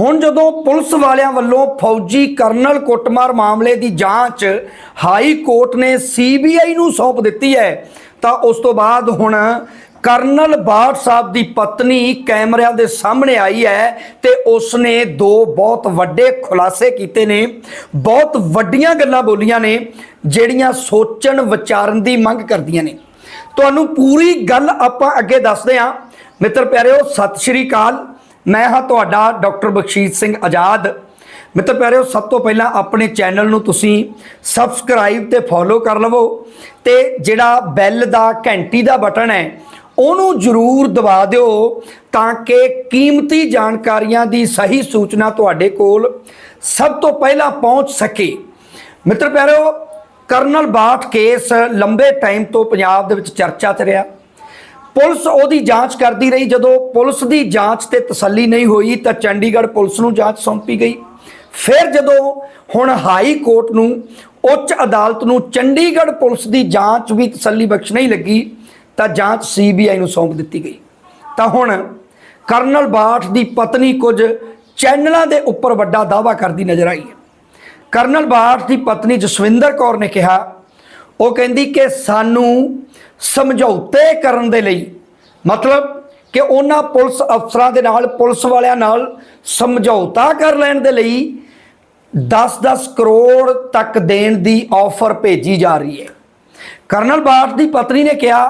ਹੁਣ ਜਦੋਂ ਪੁਲਿਸ ਵਾਲਿਆਂ ਵੱਲੋਂ ਫੌਜੀ ਕਰਨਲ ਕੁੱਟਮਾਰ ਮਾਮਲੇ ਦੀ ਜਾਂਚ ਹਾਈ ਕੋਰਟ ਨੇ ਸੀਬੀਆਈ ਨੂੰ ਸੌਂਪ ਦਿੱਤੀ ਹੈ, ਤਾਂ ਉਸ ਤੋਂ ਬਾਅਦ ਹੁਣ ਕਰਨਲ ਬਾਠ ਸਾਹਿਬ ਦੀ ਪਤਨੀ ਕੈਮਰਿਆਂ ਦੇ ਸਾਹਮਣੇ ਆਈ ਹੈ ਤੇ ਉਸ ਨੇ ਦੋ ਬਹੁਤ ਵੱਡੇ ਖੁਲਾਸੇ ਕੀਤੇ ਨੇ, ਬਹੁਤ ਵੱਡੀਆਂ ਗੱਲਾਂ ਬੋਲੀਆਂ ਨੇ, ਜਿਹੜੀਆਂ ਸੋਚਣ ਵਿਚਾਰਨ ਦੀ ਮੰਗ ਕਰਦੀਆਂ ਨੇ। ਤੁਹਾਨੂੰ ਪੂਰੀ ਗੱਲ ਆਪਾਂ ਅੱਗੇ ਦੱਸਦੇ ਹਾਂ। ਮਿੱਤਰ ਪਿਆਰਿਓ, ਸਤਿ ਸ਼੍ਰੀ ਅਕਾਲ। ਮੈਂ ਹਾਂ ਤੁਹਾਡਾ ਡਾਕਟਰ ਬਖਸ਼ੀਤ ਸਿੰਘ ਆਜ਼ਾਦ। ਮਿੱਤਰ ਪਿਆਰਿਓ, ਸਭ ਤੋਂ ਪਹਿਲਾਂ ਆਪਣੇ ਚੈਨਲ ਨੂੰ ਤੁਸੀਂ ਸਬਸਕ੍ਰਾਈਬ ਤੇ ਫੋਲੋ ਕਰ ਲਵੋ ਤੇ ਜਿਹੜਾ ਬੈਲ ਦਾ ਘੰਟੀ ਦਾ ਬਟਨ ਹੈ, ਉਹਨੂੰ ਜ਼ਰੂਰ ਦਬਾ ਦਿਓ ਤਾਂ ਕਿ ਕੀਮਤੀ ਜਾਣਕਾਰੀਆਂ ਦੀ ਸਹੀ ਸੂਚਨਾ ਤੁਹਾਡੇ ਕੋਲ ਸਭ ਤੋਂ ਪਹਿਲਾਂ ਪਹੁੰਚ ਸਕੇ। ਮਿੱਤਰ ਪਿਆਰਿਓ, ਕਰਨਲ ਬਾਠ ਕੇਸ ਲੰਬੇ ਟਾਈਮ ਤੋਂ ਪੰਜਾਬ ਦੇ ਵਿੱਚ ਚਰਚਾ 'ਚ ਰਿਹਾ। ਪੁਲਿਸ ਉਹਦੀ ਜਾਂਚ ਕਰਦੀ ਰਹੀ। ਜਦੋਂ ਪੁਲਿਸ ਦੀ ਜਾਂਚ ਤੇ ਤਸੱਲੀ ਨਹੀਂ ਹੋਈ ਤਾਂ ਚੰਡੀਗੜ੍ਹ ਪੁਲਿਸ ਨੂੰ ਜਾਂਚ ਸੌਂਪੀ ਗਈ। ਫਿਰ ਜਦੋਂ ਹੁਣ ਹਾਈ ਕੋਰਟ ਨੂੰ, ਉੱਚ ਅਦਾਲਤ ਨੂੰ ਚੰਡੀਗੜ੍ਹ ਪੁਲਿਸ ਦੀ ਜਾਂਚ ਵੀ ਤਸੱਲੀ ਬਖਸ਼ ਨਹੀਂ ਲੱਗੀ, ਤਾਂ ਜਾਂਚ ਸੀਬੀਆਈ ਨੂੰ ਸੌਂਪ ਦਿੱਤੀ ਗਈ। ਤਾਂ ਹੁਣ ਕਰਨਲ ਬਾਠ ਦੀ ਪਤਨੀ ਕੁਝ ਚੈਨਲਾਂ ਦੇ ਉੱਪਰ ਵੱਡਾ ਦਾਅਵਾ ਕਰਦੀ ਨਜ਼ਰ ਆਈ ਹੈ। ਕਰਨਲ ਬਾਠ ਦੀ ਪਤਨੀ ਜਸਵਿੰਦਰ ਕੌਰ ਨੇ ਕਿਹਾ ਉਹ ਕਹਿੰਦੀ ਕਿ ਸਾਨੂੰ ਸਮਝੌਤੇ ਕਰਨ ਦੇ ਲਈ, ਮਤਲਬ ਕਿ ਉਹਨਾਂ ਪੁਲਿਸ ਅਫਸਰਾਂ ਦੇ ਨਾਲ, ਪੁਲਿਸ ਵਾਲਿਆਂ ਨਾਲ ਸਮਝੌਤਾ ਕਰ ਲੈਣ ਦੇ ਲਈ 10-10 ਕਰੋੜ ਤੱਕ ਦੇਣ ਦੀ ਆਫਰ ਭੇਜੀ ਜਾ ਰਹੀ ਹੈ। ਕਰਨਲ ਬਾਠ ਦੀ ਪਤਨੀ ਨੇ ਕਿਹਾ,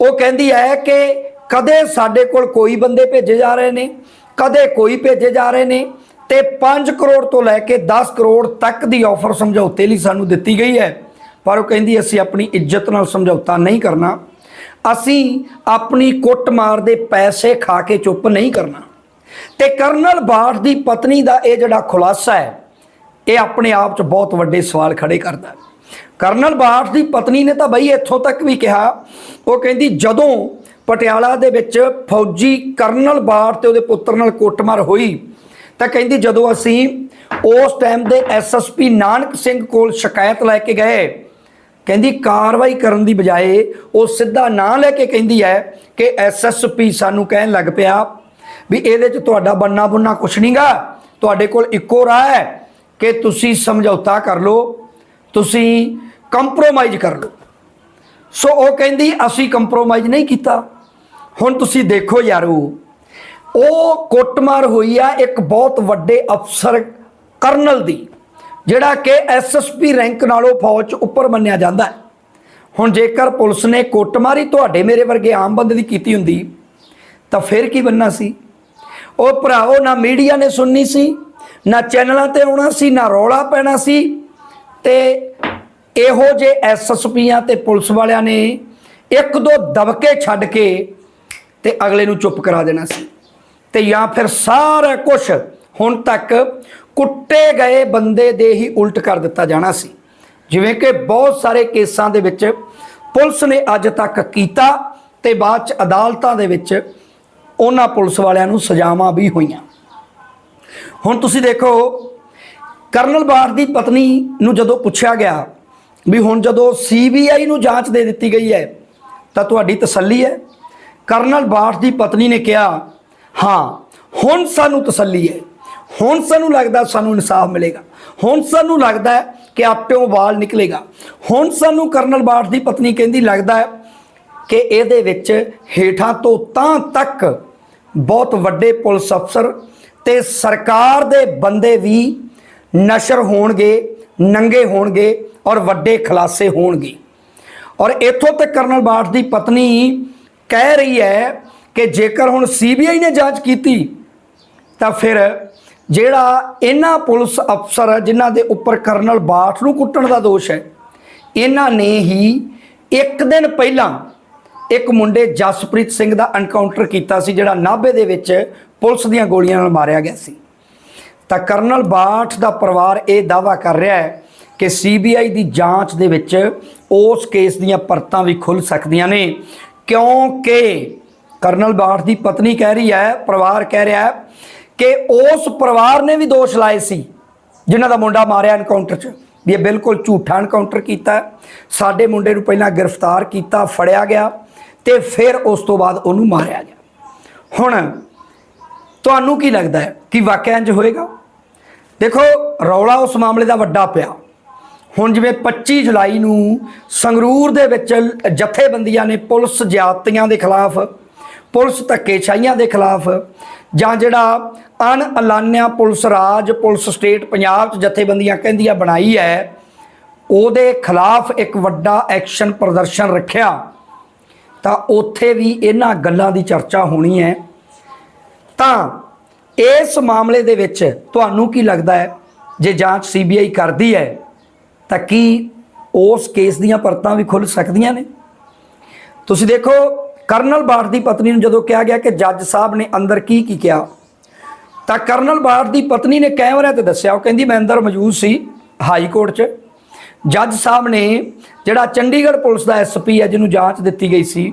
ਉਹ ਕਹਿੰਦੀ ਹੈ ਕਿ ਕਦੇ ਸਾਡੇ ਕੋਲ ਕੋਈ ਬੰਦੇ ਭੇਜੇ ਜਾ ਰਹੇ ਨੇ, ਕਦੇ ਕੋਈ ਭੇਜੇ ਜਾ ਰਹੇ ਨੇ ਤੇ 5 ਕਰੋੜ ਤੋਂ ਲੈ ਕੇ 10 ਕਰੋੜ ਤੱਕ ਦੀ ਆਫਰ ਸਮਝੌਤੇ ਲਈ ਸਾਨੂੰ ਦਿੱਤੀ ਗਈ ਹੈ। ਪਰ ਉਹ ਕਹਿੰਦੀ, ਅਸੀਂ ਆਪਣੀ ਇੱਜ਼ਤ ਨਾਲ ਸਮਝੌਤਾ ਨਹੀਂ ਕਰਨਾ। ਅਸੀਂ ਆਪਣੀ ਕੁੱਟਮਾਰ ਦੇ ਪੈਸੇ ਖਾ ਕੇ ਚੁੱਪ ਨਹੀਂ ਕਰਨਾ। ਤੇ ਕਰਨਲ ਬਾਠ ਦੀ ਪਤਨੀ ਦਾ ਇਹ ਜਿਹੜਾ ਖੁਲਾਸਾ ਹੈ, ਇਹ ਆਪਣੇ ਆਪ 'ਚ ਬਹੁਤ ਵੱਡੇ ਸਵਾਲ ਖੜੇ ਕਰਦਾ ਕਰਨਲ ਬਾਠ ਦੀ ਪਤਨੀ ਨੇ ਤਾਂ ਬਈ ਇੱਥੋਂ ਤੱਕ ਵੀ ਕਿਹਾ, ਉਹ ਕਹਿੰਦੀ, ਜਦੋਂ ਪਟਿਆਲਾ ਦੇ ਵਿੱਚ ਫੌਜੀ ਕਰਨਲ ਬਾਠ ਤੇ ਉਹਦੇ ਪੁੱਤਰ ਨਾਲ ਕੁੱਟਮਾਰ ਹੋਈ, ਤਾਂ ਕਹਿੰਦੀ, ਜਦੋਂ ਅਸੀਂ ਉਸ ਟਾਈਮ ਦੇ ਐਸਐਸਪੀ ਨਾਨਕ ਸਿੰਘ ਕੋਲ ਸ਼ਿਕਾਇਤ ਲੈ ਕੇ ਗਏ ਕਹਿੰਦੀ, ਕਾਰਵਾਈ ਕਰਨ ਦੀ ਬਜਾਏ ਉਹ ਸਿੱਧਾ ਨਾਂ ਲੈ ਕੇ ਕਹਿੰਦੀ ਹੈ ਕਿ ਐਸਐਸਪੀ ਸਾਨੂੰ ਕਹਿਣ ਲੱਗ ਪਿਆ ਵੀ ਇਹਦੇ 'ਚ ਤੁਹਾਡਾ ਬੰਨਾ ਬੁੰਨਾ ਕੁਛ ਨਹੀਂਗਾ ਤੁਹਾਡੇ ਕੋਲ ਇੱਕੋ ਰਾਹ ਹੈ ਕਿ ਤੁਸੀਂ ਸਮਝੌਤਾ ਕਰ ਲਓ, ਤੁਸੀਂ ਕੰਪਰੋਮਾਈਜ਼ ਕਰ ਲਓ। ਸੋ ਉਹ ਕਹਿੰਦੀ, ਅਸੀਂ ਕੰਪਰੋਮਾਈਜ਼ ਨਹੀਂ ਕੀਤਾ। ਹੁਣ ਤੁਸੀਂ ਦੇਖੋ ਯਾਰੋ, ਉਹ ਕੁੱਟਮਾਰ ਹੋਈ ਆ ਇੱਕ ਬਹੁਤ ਵੱਡੇ ਅਫਸਰ ਕਰਨਲ ਦੀ। ਜਿਹੜਾ ਕਿ ਐਸਐਸਪੀ ਰੈਂਕ ਨਾਲੋਂ ਫੌਜ 'ਚ ਉੱਪਰ ਮੰਨਿਆ ਜਾਂਦਾ ਹੈ। ਹੁਣ ਜੇਕਰ ਪੁਲਿਸ ਨੇ ਕੁੱਟਮਾਰੀ ਤੁਹਾਡੇ ਮੇਰੇ ਵਰਗੇ ਆਮ ਬੰਦੇ ਦੀ ਕੀਤੀ ਹੁੰਦੀ, ਤਾਂ ਫਿਰ ਕੀ ਬੰਨਾ ਸੀ? ਉਹ ਭਰਾਓ ਨਾ ਮੀਡੀਆ ਨੇ ਸੁਣਨੀ ਸੀ, ਨਾ ਚੈਨਲਾਂ ਤੇ ਆਉਣਾ ਸੀ, ਨਾ ਰੌਲਾ ਪੈਣਾ ਸੀ, ਤੇ ਇਹੋ ਜੇ ਐਸਐਸਪੀਆਂ ਤੇ ਪੁਲਿਸ ਵਾਲਿਆਂ ਨੇ ਇੱਕ ਦੋ ਦਬਕੇ ਛੱਡ ਕੇ ਤੇ ਅਗਲੇ ਨੂੰ ਚੁੱਪ ਕਰਾ ਦੇਣਾ ਸੀ। ਤੇ ਜਾਂ ਫਿਰ ਸਾਰਾ ਕੁਝ ਹੁਣ ਤੱਕ ਕੁੱਟੇ ਗਏ ਬੰਦੇ ਦੇ ਹੀ ਉਲਟ ਕਰ ਦਿੱਤਾ ਜਾਣਾ ਸੀ। ਜਿਵੇਂ ਕਿ ਬਹੁਤ ਸਾਰੇ ਕੇਸਾਂ ਦੇ ਵਿੱਚ ਪੁਲਿਸ ਨੇ ਅੱਜ ਤੱਕ ਕੀਤਾ ਤੇ ਬਾਅਦ ਚ ਅਦਾਲਤਾਂ ਦੇ ਵਿੱਚ ਉਹਨਾਂ ਪੁਲਿਸ ਵਾਲਿਆਂ ਨੂੰ ਸਜ਼ਾਵਾਂ ਵੀ ਹੋਈਆਂ। ਹੁਣ ਤੁਸੀਂ ਦੇਖੋ, ਕਰਨਲ ਬਾਠ ਦੀ ਪਤਨੀ ਨੂੰ ਜਦੋਂ ਪੁੱਛਿਆ ਗਿਆ ਵੀ ਹੁਣ ਜਦੋਂ ਸੀਬੀਆਈ ਨੂੰ ਜਾਂਚ ਦੇ ਦਿੱਤੀ ਗਈ ਹੈ, ਤਾਂ ਤੁਹਾਡੀ ਤਸੱਲੀ ਹੈ? ਕਰਨਲ ਬਾਠ ਦੀ ਪਤਨੀ ਨੇ ਕਿਹਾ, ਹਾਂ, ਹੁਣ ਸਾਨੂੰ ਤਸੱਲੀ ਹੈ। ਹੁਣ ਸਾਨੂੰ ਲੱਗਦਾ ਸਾਨੂੰ ਇਨਸਾਫ ਮਿਲੇਗਾ। ਹੁਣ ਸਾਨੂੰ ਲੱਗਦਾ ਹੈ ਕਿ ਆਪਿਓਂ ਵਾਲ ਨਿਕਲੇਗਾ। ਹੁਣ ਸਾਨੂੰ ਕਰਨਲ ਬਾਠ ਦੀ ਪਤਨੀ ਕਹਿੰਦੀ, ਲੱਗਦਾ ਹੈ ਕਿ ਇਹਦੇ ਵਿੱਚ ਹੇਠਾਂ ਤੋਂ ਤਾਂ ਤੱਕ ਬਹੁਤ ਵੱਡੇ ਪੁਲਿਸ ਅਫਸਰ ਤੇ ਸਰਕਾਰ ਦੇ ਬੰਦੇ ਵੀ ਨਸ਼ਰ ਹੋਣਗੇ, ਨੰਗੇ ਹੋਣਗੇ ਔਰ ਵੱਡੇ ਖਲਾਸੇ ਹੋਣਗੇ। ਔਰ ਇੱਥੋਂ ਤੱਕ ਕਰਨਲ ਬਾਠ ਦੀ ਪਤਨੀ ਕਹਿ ਰਹੀ ਹੈ ਕਿ ਜੇਕਰ ਹੁਣ ਸੀਬੀਆਈ ਨੇ ਜਾਂਚ ਕੀਤੀ, ਤਾਂ ਫਿਰ ਜਿਹੜਾ ਇਹਨਾਂ ਪੁਲਿਸ ਅਫਸਰ ਜਿਨ੍ਹਾਂ ਦੇ ਉੱਪਰ ਕਰਨਲ ਬਾਠ ਨੂੰ ਕੁੱਟਣ ਦਾ ਦੋਸ਼ ਹੈ, ਇਹਨਾਂ ਨੇ ਹੀ ਇੱਕ ਦਿਨ ਪਹਿਲਾਂ ਇੱਕ ਮੁੰਡੇ ਜਸਪ੍ਰੀਤ ਸਿੰਘ ਦਾ ਐਨਕਾਊਂਟਰ ਕੀਤਾ ਸੀ, ਜਿਹੜਾ ਨਾਭੇ ਦੇ ਵਿੱਚ ਪੁਲਿਸ ਦੀਆਂ ਗੋਲੀਆਂ ਨਾਲ ਮਾਰਿਆ ਗਿਆ ਸੀ। ਤਾਂ ਕਰਨਲ ਬਾਠ ਦਾ ਪਰਿਵਾਰ ਇਹ ਦਾਵਾ ਕਰ ਰਿਹਾ ਹੈ ਕਿ ਸੀਬੀਆਈ ਦੀ ਜਾਂਚ ਦੇ ਵਿੱਚ ਉਸ ਕੇਸ ਦੀਆਂ ਪਰਤਾਂ ਵੀ ਖੁੱਲ ਸਕਦੀਆਂ ਨੇ, ਕਿਉਂਕਿ ਕਰਨਲ ਬਾਠ ਦੀ ਪਤਨੀ ਕਹਿ ਰਹੀ ਹੈ, ਪਰਿਵਾਰ ਕਹਿ ਰਿਹਾ ਹੈ ਕਿ ਉਸ ਪਰਿਵਾਰ ਨੇ ਵੀ ਦੋਸ਼ ਲਾਏ ਸੀ, ਜਿਨ੍ਹਾਂ ਦਾ ਮੁੰਡਾ ਮਾਰਿਆ ਐਨਕਾਊਂਟਰ 'ਚ। ਵੀ ਇਹ ਬਿਲਕੁਲ ਝੂਠਾ ਐਨਕਾਊਂਟਰ ਕੀਤਾ। ਸਾਡੇ ਮੁੰਡੇ ਨੂੰ ਪਹਿਲਾਂ ਗ੍ਰਿਫਤਾਰ ਕੀਤਾ, ਫੜਿਆ ਗਿਆ ਤੇ ਫਿਰ ਉਸ ਤੋਂ ਬਾਅਦ ਉਹਨੂੰ ਮਾਰਿਆ ਗਿਆ। ਹੁਣ ਤੁਹਾਨੂੰ ਕੀ ਲੱਗਦਾ ਹੈ ਕਿ ਵਾਕਿਆ ਇੰਜ ਹੋਏਗਾ? ਦੇਖੋ, ਰੌਲਾ ਉਸ ਮਾਮਲੇ ਦਾ ਵੱਡਾ ਪਿਆ। ਹੁਣ ਜਿਵੇਂ 25 ਜੁਲਾਈ ਨੂੰ ਸੰਗਰੂਰ ਦੇ ਵਿੱਚ ਜਥੇਬੰਦੀਆਂ ਨੇ ਪੁਲਿਸ ਜ਼ਿਆਦਤੀਆਂ ਦੇ ਖਿਲਾਫ, ਪੁਲਿਸ ਧੱਕੇਸ਼ਾਹੀਆਂ ਦੇ ਖਿਲਾਫ ਜਾਂ ਜਿਹੜਾ ਅਣ ਐਲਾਨਿਆ ਪੁਲਿਸ ਰਾਜ, ਪੁਲਿਸ ਸਟੇਟ ਪੰਜਾਬ 'ਚ ਜਥੇਬੰਦੀਆਂ ਕਹਿੰਦੀਆਂ ਬਣਾਈ ਹੈ, ਉਹਦੇ ਖਿਲਾਫ ਇੱਕ ਵੱਡਾ ਐਕਸ਼ਨ ਪ੍ਰਦਰਸ਼ਨ ਰੱਖਿਆ, ਤਾਂ ਉੱਥੇ ਵੀ ਇਹਨਾਂ ਗੱਲਾਂ ਦੀ ਚਰਚਾ ਹੋਣੀ ਹੈ। ਤਾਂ ਇਸ ਮਾਮਲੇ ਦੇ ਵਿੱਚ ਤੁਹਾਨੂੰ ਕੀ ਲੱਗਦਾ ਹੈ? ਜੇ ਜਾਂਚ ਸੀਬੀਆਈ ਕਰਦੀ ਹੈ, ਤਾਂ ਕੀ ਉਸ ਕੇਸ ਦੀਆਂ ਪਰਤਾਂ ਵੀ ਖੁੱਲ ਸਕਦੀਆਂ ਨੇ? ਤੁਸੀਂ ਦੇਖੋ ਕਰਨਲ ਬਾਠ ਦੀ ਪਤਨੀ ਨੂੰ ਜਦੋਂ ਕਿਹਾ ਗਿਆ ਕਿ ਜੱਜ ਸਾਹਿਬ ਨੇ ਅੰਦਰ ਕੀ ਕੀ ਕਿਹਾ, ਤਾਂ ਕਰਨਲ ਬਾਠ ਦੀ ਪਤਨੀ ਨੇ ਕੈਮਰੇ ਤੇ ਦੱਸਿਆ, ਉਹ ਕਹਿੰਦੀ, ਮੈਂ ਅੰਦਰ ਮੌਜੂਦ ਸੀ ਹਾਈ ਕੋਰਟ 'ਚ। ਜੱਜ ਸਾਹਿਬ ਨੇ ਜਿਹੜਾ ਚੰਡੀਗੜ੍ਹ ਪੁਲਿਸ ਦਾ ਐਸਪੀ ਹੈ, ਜਿਹਨੂੰ ਜਾਂਚ ਦਿੱਤੀ ਗਈ ਸੀ,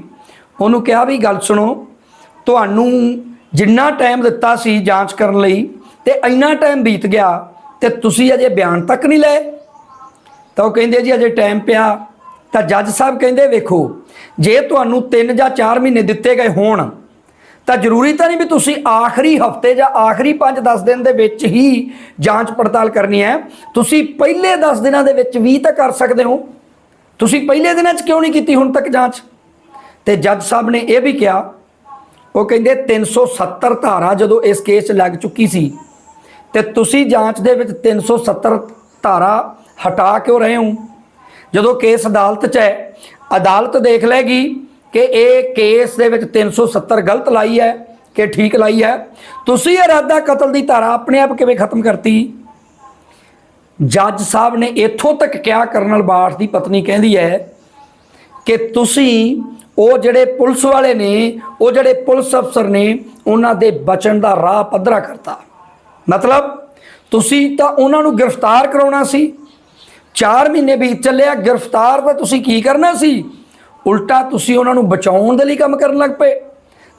ਉਹਨੂੰ ਕਿਹਾ ਵੀ, ਗੱਲ ਸੁਣੋ, ਤੁਹਾਨੂੰ ਜਿੰਨਾ ਟਾਈਮ ਦਿੱਤਾ ਸੀ ਜਾਂਚ ਕਰਨ ਲਈ ਤੇ ਇੰਨਾ ਟਾਈਮ ਬੀਤ ਗਿਆ ਤੇ ਤੁਸੀਂ ਅਜੇ ਬਿਆਨ ਤੱਕ ਨਹੀਂ ਲਏ। ਤਾਂ ਉਹ ਕਹਿੰਦੇ, ਜੀ, ਅਜੇ ਟਾਈਮ ਪਿਆ ਤਾਂ ਜੱਜ ਸਾਹਿਬ ਕਹਿੰਦੇ, ਵੇਖੋ, ਜੇ ਤੁਹਾਨੂੰ 3 ਜਾਂ 4 ਮਹੀਨੇ ਦਿੱਤੇ ਗਏ ਹੋਣ, ਤਾਂ ਜ਼ਰੂਰੀ ਤਾਂ ਨਹੀਂ ਵੀ ਤੁਸੀਂ ਆਖਰੀ ਹਫ਼ਤੇ ਜਾਂ ਆਖਰੀ 5-10 ਦਿਨ ਦੇ ਵਿੱਚ ਹੀ ਜਾਂਚ ਪੜਤਾਲ ਕਰਨੀ ਹੈ। ਤੁਸੀਂ ਪਹਿਲੇ 10 ਦਿਨਾਂ ਦੇ ਵਿੱਚ ਵੀ ਤਾਂ ਕਰ ਸਕਦੇ ਹੋ। ਤੁਸੀਂ ਪਹਿਲੇ ਦਿਨਾਂ 'ਚ ਕਿਉਂ ਨਹੀਂ ਕੀਤੀ ਹੁਣ ਤੱਕ ਜਾਂਚ? ਤੇ ਜੱਜ ਸਾਹਿਬ ਨੇ ਇਹ ਵੀ ਕਿਹਾ, ਉਹ ਕਹਿੰਦੇ 370 ਧਾਰਾ ਜਦੋਂ ਇਸ ਕੇਸ 'ਚ ਲੱਗ ਚੁੱਕੀ ਸੀ, ਤੇ ਤੁਸੀਂ ਜਾਂਚ ਦੇ ਵਿੱਚ 370 ਧਾਰਾ ਹਟਾ ਕਿਉਂ ਰਹੇ ਹੋ? ਜਦੋਂ ਕੇਸ ਅਦਾਲਤ 'ਚ ਹੈ, ਅਦਾਲਤ ਦੇਖ ਲੈਗੀ ਕਿ ਇਹ ਕੇਸ ਦੇ ਵਿੱਚ 370 ਗਲਤ ਲਾਈ ਹੈ ਕਿ ਠੀਕ ਲਾਈ ਹੈ। ਤੁਸੀਂ ਇਰਾਦਾ ਕਤਲ ਦੀ ਧਾਰਾ ਆਪਣੇ ਆਪ ਕਿਵੇਂ ਖਤਮ ਕਰਤੀ? ਜੱਜ ਸਾਹਿਬ ਨੇ ਇੱਥੋਂ ਤੱਕ ਕਿਹਾ ਕਰਨਲ ਬਾਠ ਦੀ ਪਤਨੀ ਕਹਿੰਦੀ ਹੈ ਕਿ ਤੁਸੀਂ ਉਹ ਜਿਹੜੇ ਪੁਲਿਸ ਵਾਲੇ ਨੇ, ਉਹ ਜਿਹੜੇ ਪੁਲਿਸ ਅਫਸਰ ਨੇ, ਉਹਨਾਂ ਦੇ ਬਚਣ ਦਾ ਰਾਹ ਪੱਧਰਾ ਕਰਤਾ। ਮਤਲਬ ਤੁਸੀਂ ਤਾਂ ਉਹਨਾਂ ਨੂੰ ਗ੍ਰਿਫਤਾਰ ਕਰਾਉਣਾ ਸੀ 4 ਮਹੀਨੇ ਬੀਤ ਚੱਲਿਆ, ਗ੍ਰਿਫਤਾਰ ਤਾਂ ਤੁਸੀਂ ਕੀ ਕਰਨਾ ਸੀ? ਉਲਟਾ ਤੁਸੀਂ ਉਹਨਾਂ ਨੂੰ ਬਚਾਉਣ ਦੇ ਲਈ ਕੰਮ ਕਰਨ ਲੱਗ ਪਏ।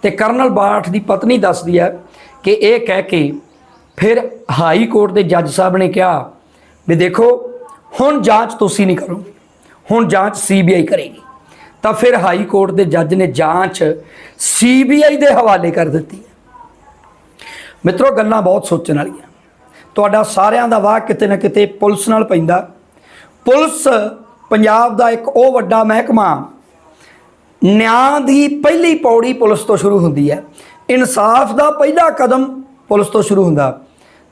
ਤੇ ਕਰਨਲ ਬਾਠ ਦੀ ਪਤਨੀ ਦੱਸਦੀ ਹੈ ਕਿ ਇਹ ਕਹਿ ਕੇ ਫਿਰ ਹਾਈ ਕੋਰਟ ਦੇ ਜੱਜ ਸਾਹਿਬ ਨੇ ਕਿਹਾ ਵੀ ਦੇਖੋ, ਹੁਣ ਜਾਂਚ ਤੁਸੀਂ ਨਹੀਂ ਕਰੋਗੇ, ਹੁਣ ਜਾਂਚ ਸੀਬੀਆਈ ਕਰੇਗੀ। ਤਾਂ ਫਿਰ ਹਾਈ ਕੋਰਟ ਦੇ ਜੱਜ ਨੇ ਜਾਂਚ ਸੀਬੀਆਈ ਦੇ ਹਵਾਲੇ ਕਰ ਦਿੱਤੀ ਹੈ। ਮਿੱਤਰੋ, ਗੱਲਾਂ ਬਹੁਤ ਸੋਚਣ ਵਾਲੀਆਂ। ਤੁਹਾਡਾ ਸਾਰਿਆਂ ਦਾ ਵਾਹ ਕਿਤੇ ਨਾ ਕਿਤੇ ਪੁਲਿਸ ਨਾਲ ਪੈਂਦਾ। ਪੁਲਿਸ ਪੰਜਾਬ ਦਾ ਇੱਕ ਉਹ ਵੱਡਾ ਮਹਿਕਮਾ ਨਿਆਂ ਦੀ ਪਹਿਲੀ ਪੌੜੀ ਪੁਲਿਸ ਤੋਂ ਸ਼ੁਰੂ ਹੁੰਦੀ ਹੈ। ਇਨਸਾਫ ਦਾ ਪਹਿਲਾ ਕਦਮ ਪੁਲਿਸ ਤੋਂ ਸ਼ੁਰੂ ਹੁੰਦਾ।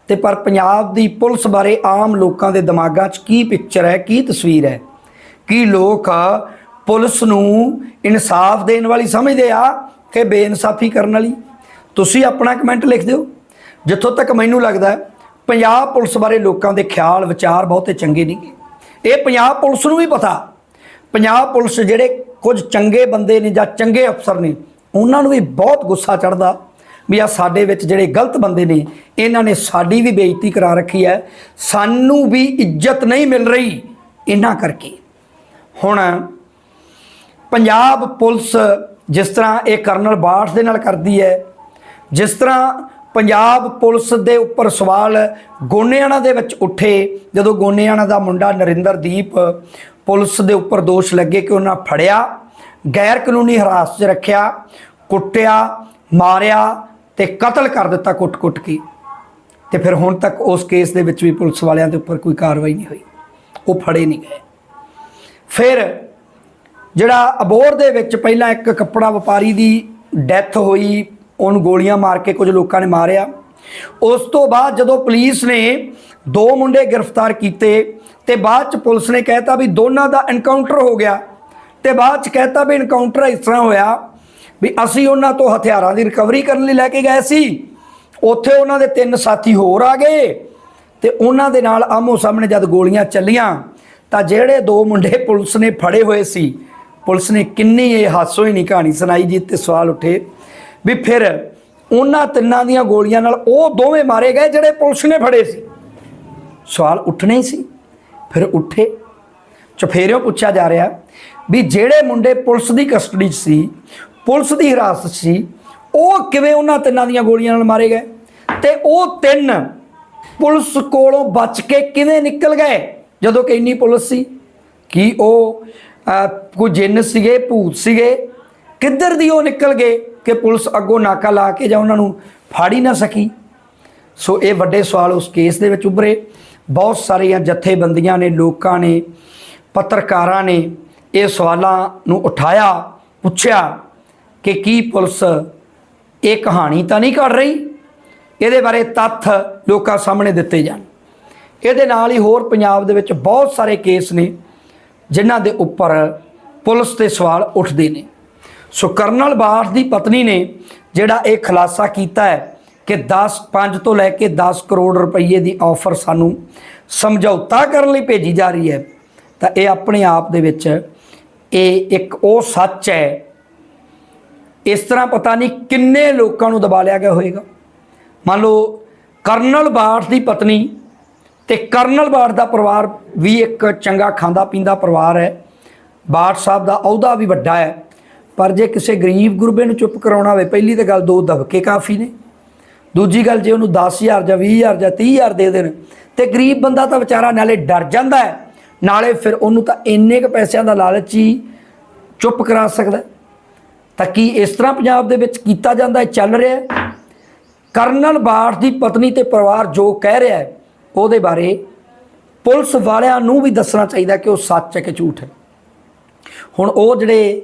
ਤੇ ਪਰ ਪੰਜਾਬ ਦੀ ਪੁਲਿਸ ਬਾਰੇ ਆਮ ਲੋਕਾਂ ਦੇ ਦਿਮਾਗਾਂ 'ਚ ਕੀ ਪਿਕਚਰ ਹੈ, ਕੀ ਤਸਵੀਰ ਹੈ? ਕੀ ਲੋਕ ਪੁਲਿਸ ਨੂੰ ਇਨਸਾਫ ਦੇਣ ਵਾਲੀ ਸਮਝਦੇ ਆ ਕਿ ਬੇਇਨਸਾਫੀ ਕਰਨ ਵਾਲੀ? ਤੁਸੀਂ ਆਪਣਾ ਕਮੈਂਟ ਲਿਖ ਦਿਓ। ਜਿੱਥੋਂ ਤੱਕ ਮੈਨੂੰ ਲੱਗਦਾ ਹੈ, ਪੰਜਾਬ ਪੁਲਿਸ ਬਾਰੇ ਲੋਕਾਂ ਦੇ ਖਿਆਲ ਵਿਚਾਰ ਬਹੁਤੇ ਚੰਗੇ ਨਹੀਂ ਇਹ ਪੰਜਾਬ ਪੁਲਿਸ ਨੂੰ ਵੀ ਪਤਾ। ਪੰਜਾਬ ਪੁਲਿਸ ਜਿਹੜੇ ਕੁਝ ਚੰਗੇ ਬੰਦੇ ਨੇ ਜਾਂ ਚੰਗੇ ਅਫਸਰ ਨੇ, ਉਹਨਾਂ ਨੂੰ ਵੀ ਬਹੁਤ ਗੁੱਸਾ ਚੜਦਾ ਵੀ ਆ ਸਾਡੇ ਵਿੱਚ ਜਿਹੜੇ ਗਲਤ ਬੰਦੇ ਨੇ, ਇਹਨਾਂ ਨੇ ਸਾਡੀ ਵੀ ਬੇਇੱਜ਼ਤੀ ਕਰਾ ਰੱਖੀ ਹੈ। ਸਾਨੂੰ ਵੀ ਇੱਜ਼ਤ ਨਹੀਂ ਮਿਲ ਰਹੀ ਇਹਨਾਂ ਕਰਕੇ। ਹੁਣ ਪੰਜਾਬ ਪੁਲਿਸ ਜਿਸ ਤਰ੍ਹਾਂ ਇਹ ਕਰਨਲ ਬਾਠ ਦੇ ਨਾਲ ਕਰਦੀ ਹੈ, ਜਿਸ ਤਰ੍ਹਾਂ ਪੰਜਾਬ ਪੁਲਿਸ ਦੇ ਉੱਪਰ ਸਵਾਲ ਗੋਨੇਆਣਾ ਦੇ ਵਿੱਚ ਉੱਠੇ। ਜਦੋਂ ਗੋਨੇਆਣਾ ਦਾ ਮੁੰਡਾ ਨਰਿੰਦਰਦੀਪ ਪੁਲਿਸ ਦੇ ਉੱਪਰ ਦੋਸ਼ ਲੱਗੇ ਕਿ ਉਹਨਾਂ ਫੜਿਆ ਗੈਰ ਕਾਨੂੰਨੀ ਹਿਰਾਸਤ 'ਚ ਰੱਖਿਆ, ਕੁੱਟਿਆ, ਮਾਰਿਆ ਤੇ ਕਤਲ ਕਰ ਦਿੱਤਾ ਕੁੱਟ-ਕੁੱਟ ਕੇ। ਤੇ ਫਿਰ ਹੁਣ ਤੱਕ ਉਸ ਕੇਸ ਦੇ ਵਿੱਚ ਵੀ ਪੁਲਿਸ ਵਾਲਿਆਂ ਦੇ ਉੱਪਰ ਕੋਈ ਕਾਰਵਾਈ ਨਹੀਂ ਹੋਈ। ਉਹ ਫੜੇ ਨਹੀਂ ਗਏ। ਫਿਰ ਜਿਹੜਾ ਅਬੋਰ ਦੇ ਵਿੱਚ ਪਹਿਲਾਂ ਇੱਕ ਕੱਪੜਾ ਵਪਾਰੀ ਦੀ ਡੈਥ ਹੋਈ ਉਹਨੂੰ ਗੋਲੀਆਂ ਮਾਰ ਕੇ ਕੁਝ ਲੋਕਾਂ ਨੇ ਮਾਰਿਆ। ਉਸ ਤੋਂ ਬਾਅਦ ਜਦੋਂ ਪੁਲਿਸ ਨੇ ਦੋ ਮੁੰਡੇ ਗ੍ਰਿਫਤਾਰ ਕੀਤੇ, ਤੇ ਬਾਅਦ ਚ ਪੁਲਿਸ ਨੇ ਕਹਿਤਾ ਵੀ ਦੋਨਾਂ ਦਾ ਐਨਕਾਊਂਟਰ ਹੋ ਗਿਆ। ਤੇ ਬਾਅਦ ਚ ਕਹਿਤਾ ਵੀ ਐਨਕਾਊਂਟਰ ਇਸ ਤਰ੍ਹਾਂ ਹੋਇਆ ਵੀ ਅਸੀਂ ਉਹਨਾਂ ਤੋਂ ਹਥਿਆਰਾਂ ਦੀ ਰਿਕਵਰੀ ਕਰਨ ਲਈ ਲੈ ਕੇ ਗਏ ਸੀ। ਉੱਥੇ ਉਹਨਾਂ ਦੇ ਤਿੰਨ ਸਾਥੀ ਹੋਰ ਆ ਗਏ, ਤੇ ਉਹਨਾਂ ਦੇ ਨਾਲ ਆਮੋ ਸਾਹਮਣੇ ਜਦ ਗੋਲੀਆਂ ਚੱਲੀਆਂ, ਤਾਂ ਜਿਹੜੇ ਦੋ ਮੁੰਡੇ ਪੁਲਿਸ ਨੇ ਫੜੇ ਹੋਏ ਸੀ, ਪੁਲਿਸ ਨੇ ਕਿੰਨੀ ਇਹ ਹਾਸੋ ਹੀ ਨਹੀਂ ਕਹਾਣੀ ਸੁਣਾਈ ਜੀ, ਤੇ ਸਵਾਲ ਉੱਠੇ ਵੀ ਫਿਰ ਉਹਨਾਂ ਤਿੰਨਾਂ ਦੀਆਂ ਗੋਲੀਆਂ ਨਾਲ ਉਹ ਦੋਵੇਂ ਮਾਰੇ ਗਏ ਜਿਹੜੇ ਪੁਲਿਸ ਨੇ ਫੜੇ ਸੀ। ਸਵਾਲ ਉੱਠਣੇ ਹੀ ਸੀ। ਫਿਰ ਉੱਠੇ। ਚਫੇਰਿਓਂ ਪੁੱਛਿਆ ਜਾ ਰਿਹਾ ਵੀ ਜਿਹੜੇ ਮੁੰਡੇ ਪੁਲਿਸ ਦੀ ਕਸਟਡੀ 'ਚ ਸੀ, ਪੁਲਿਸ ਦੀ ਹਿਰਾਸਤ 'ਚ ਸੀ, ਉਹ ਕਿਵੇਂ ਉਹਨਾਂ ਤਿੰਨਾਂ ਦੀਆਂ ਗੋਲੀਆਂ ਨਾਲ ਮਾਰੇ ਗਏ? ਤੇ ਉਹ ਤਿੰਨ ਪੁਲਿਸ ਕੋਲੋਂ ਬਚ ਕੇ ਕਿਵੇਂ ਨਿਕਲ ਗਏ ਜਦੋਂ ਕਿ ਇੰਨੀ ਪੁਲਿਸ ਸੀ? ਕੀ ਉਹ ਕੋਈ ਜਿੰਨ ਸੀਗੇ, ਭੂਤ ਸੀਗੇ? ਕਿੱਧਰ ਦੀ ਉਹ ਨਿਕਲ ਗਏ? ਕਿ ਪੁਲਿਸ ਅੱਗੋਂ ਨਾਕਾ ਲਾ ਕੇ ਜਾਂ ਉਹਨਾਂ ਨੂੰ ਫੜ ਹੀ ਨਾ ਸਕੀ। ਸੋ ਇਹ ਵੱਡੇ ਸਵਾਲ ਉਸ ਕੇਸ ਦੇ ਵਿੱਚ ਉੱਭਰੇ। ਬਹੁਤ ਸਾਰੀਆਂ ਜਥੇਬੰਦੀਆਂ ਨੇ, ਲੋਕਾਂ ਨੇ, ਪੱਤਰਕਾਰਾਂ ਨੇ ਇਹ ਸਵਾਲਾਂ ਨੂੰ ਉਠਾਇਆ, ਪੁੱਛਿਆ ਕਿ ਕੀ ਪੁਲਿਸ ਇਹ ਕਹਾਣੀ ਤਾਂ ਨਹੀਂ ਕਰ ਰਹੀ? ਇਹਦੇ ਬਾਰੇ ਤੱਥ ਲੋਕਾਂ ਸਾਹਮਣੇ ਦਿੱਤੇ ਜਾਣ। ਇਹਦੇ ਨਾਲ ਹੀ ਹੋਰ ਪੰਜਾਬ ਦੇ ਵਿੱਚ ਬਹੁਤ ਸਾਰੇ ਕੇਸ ਨੇ ਜਿਨ੍ਹਾਂ ਦੇ ਉੱਪਰ ਪੁਲਿਸ ਤੇ ਸਵਾਲ ਉੱਠਦੇ ਨੇ। ਸੋ ਕਰਨਲ ਬਾਠ ਦੀ ਪਤਨੀ ਨੇ ਜਿਹੜਾ ਇਹ ਖੁਲਾਸਾ ਕੀਤਾ ਹੈ ਕਿ 10 5 ਤੋਂ ਲੈ ਕੇ 10 ਕਰੋੜ ਰੁਪਏ ਦੀ ਆਫਰ ਸਾਨੂੰ ਸਮਝੌਤਾ ਕਰਨ ਲਈ ਭੇਜੀ ਜਾ ਰਹੀ ਹੈ, ਤਾਂ ਇਹ ਆਪਣੇ ਆਪ ਦੇ ਵਿੱਚ ਇਹ ਇੱਕ ਉਹ ਸੱਚ ਹੈ। ਇਸ ਤਰ੍ਹਾਂ ਪਤਾ ਨਹੀਂ ਕਿੰਨੇ ਲੋਕਾਂ ਨੂੰ ਦਬਾ ਲਿਆ ਗਿਆ ਹੋਵੇਗਾ। ਮੰਨ ਲਓ ਕਰਨਲ ਬਾਠ ਦੀ ਪਤਨੀ ਤੇ ਕਰਨਲ ਬਾਠ ਦਾ ਪਰਿਵਾਰ ਵੀ ਇੱਕ ਚੰਗਾ ਖਾਂਦਾ ਪੀਂਦਾ ਪਰਿਵਾਰ ਹੈ। ਬਾਠ ਸਾਹਿਬ ਦਾ ਅਹੁਦਾ ਵੀ ਵੱਡਾ ਹੈ। ਪਰ ਜੇ ਕਿਸੇ ਗਰੀਬ ਗੁਰਬੇ ਨੂੰ ਚੁੱਪ ਕਰਾਉਣਾ ਹੋਵੇ, ਪਹਿਲੀ ਤਾਂ ਗੱਲ ਦੋ ਦਬਕੇ ਕਾਫੀ ਨੇ। ਦੂਜੀ ਗੱਲ ਜੇ ਉਹਨੂੰ 10000 ਜਾਂ 20000 ਜਾਂ 30000 ਦੇ ਦੇਣ, ਤੇ ਗਰੀਬ ਬੰਦਾ ਤਾਂ ਵਿਚਾਰਾ ਨਾਲੇ ਡਰ ਜਾਂਦਾ ਹੈ। ਨਾਲੇ ਫਿਰ ਉਹਨੂੰ ਤਾਂ ਇੰਨੇ ਕੁ ਪੈਸਿਆਂ ਦਾ ਲਾਲਚ ਹੀ ਚੁੱਪ ਕਰਾ ਸਕਦਾ ਤਾਂ ਕੀ ਇਸ ਤਰ੍ਹਾਂ ਪੰਜਾਬ ਦੇ ਵਿੱਚ ਕੀਤਾ ਜਾਂਦਾ ਹੈ, ਚੱਲ ਰਿਹਾ ਹੈ? ਕਰਨਲ ਬਾਠ ਦੀ ਪਤਨੀ ਤੇ ਪਰਿਵਾਰ ਜੋ ਕਹਿ ਰਿਹਾ ਹੈ, ਉਹਦੇ ਬਾਰੇ ਪੁਲਿਸ ਵਾਲਿਆਂ ਨੂੰ ਵੀ ਦੱਸਣਾ ਚਾਹੀਦਾ ਕਿ ਉਹ ਸੱਚ ਹੈ ਕਿ ਝੂਠ ਹੈ। ਹੁਣ ਉਹ ਜਿਹੜੇ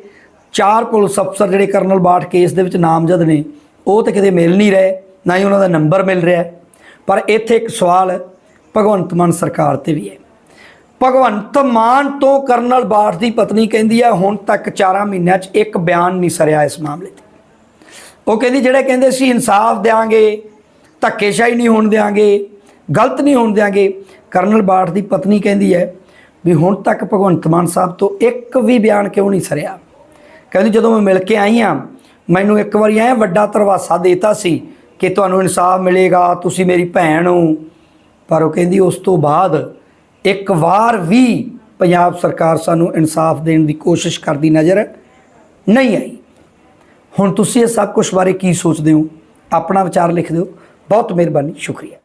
ਚਾਰ ਪੁਲਿਸ ਅਫਸਰ ਜਿਹੜੇ ਕਰਨਲ ਬਾਠ ਕੇਸ ਦੇ ਵਿੱਚ ਨਾਮਜ਼ਦ ਨੇ, ਉਹ ਤੇ ਕਿਤੇ ਮਿਲ ਨਹੀਂ ਰਹੇ, ਨਾ ਹੀ ਉਹਨਾਂ ਦਾ ਨੰਬਰ ਮਿਲ ਰਿਹਾ ਪਰ ਇੱਥੇ ਇੱਕ ਸਵਾਲ ਭਗਵੰਤ ਮਾਨ ਸਰਕਾਰ ਤੇ ਵੀ ਹੈ। ਭਗਵੰਤ ਮਾਨ ਤੋਂ ਕਰਨਲ ਬਾਠ ਦੀ ਪਤਨੀ ਕਹਿੰਦੀ ਹੈ ਹੁਣ ਤੱਕ 4 ਮਹੀਨਿਆਂ 'ਚ ਇੱਕ ਬਿਆਨ ਨਹੀਂ ਸਰਿਆ ਇਸ ਮਾਮਲੇ ਤੇ। ਉਹ ਕਹਿੰਦੀ, ਜਿਹੜੇ ਕਹਿੰਦੇ ਸੀ ਇਨਸਾਫ ਦੇਾਂਗੇ ਧੱਕੇਸ਼ਾਹੀ ਨਹੀਂ ਹੋਣ ਦੇਾਂਗੇ ਗਲਤ ਨਹੀਂ ਹੋਣ ਦੇਾਂਗੇ ਕਰਨਲ ਬਾਠ ਦੀ ਪਤਨੀ ਕਹਿੰਦੀ ਹੈ ਵੀ ਹੁਣ ਤੱਕ ਭਗਵੰਤ ਮਾਨ ਸਾਹਿਬ ਤੋਂ ਇੱਕ ਵੀ ਬਿਆਨ ਕਿਉਂ ਨਹੀਂ ਸਰਿਆ? ਕਹਿੰਦੀ, ਜਦੋਂ ਮੈਂ ਮਿਲ ਕੇ ਆਈ ਹਾਂ, ਮੈਨੂੰ ਇੱਕ ਵਾਰੀ ਐ ਵੱਡਾ ਤਰਵਾਸਾ ਦੇਤਾ ਸੀ ਕਿ ਤੁਹਾਨੂੰ ਇਨਸਾਫ ਮਿਲੇਗਾ, ਤੁਸੀਂ ਮੇਰੀ ਭੈਣ ਹੋ। ਪਰ ਉਹ ਕਹਿੰਦੀ, ਉਸ ਤੋਂ ਬਾਅਦ ਇੱਕ ਵਾਰ ਵੀ ਪੰਜਾਬ ਸਰਕਾਰ ਸਾਨੂੰ ਇਨਸਾਫ ਦੇਣ ਦੀ ਕੋਸ਼ਿਸ਼ ਕਰਦੀ ਨਜ਼ਰ ਨਹੀਂ ਆਈ। ਹੁਣ ਤੁਸੀਂ ਇਹ ਸਭ ਕੁਝ ਬਾਰੇ ਕੀ ਸੋਚਦੇ ਹੋ? ਆਪਣਾ ਵਿਚਾਰ ਲਿਖ ਦਿਓ। ਬਹੁਤ ਮਿਹਰਬਾਨੀ, ਸ਼ੁਕਰੀਆ।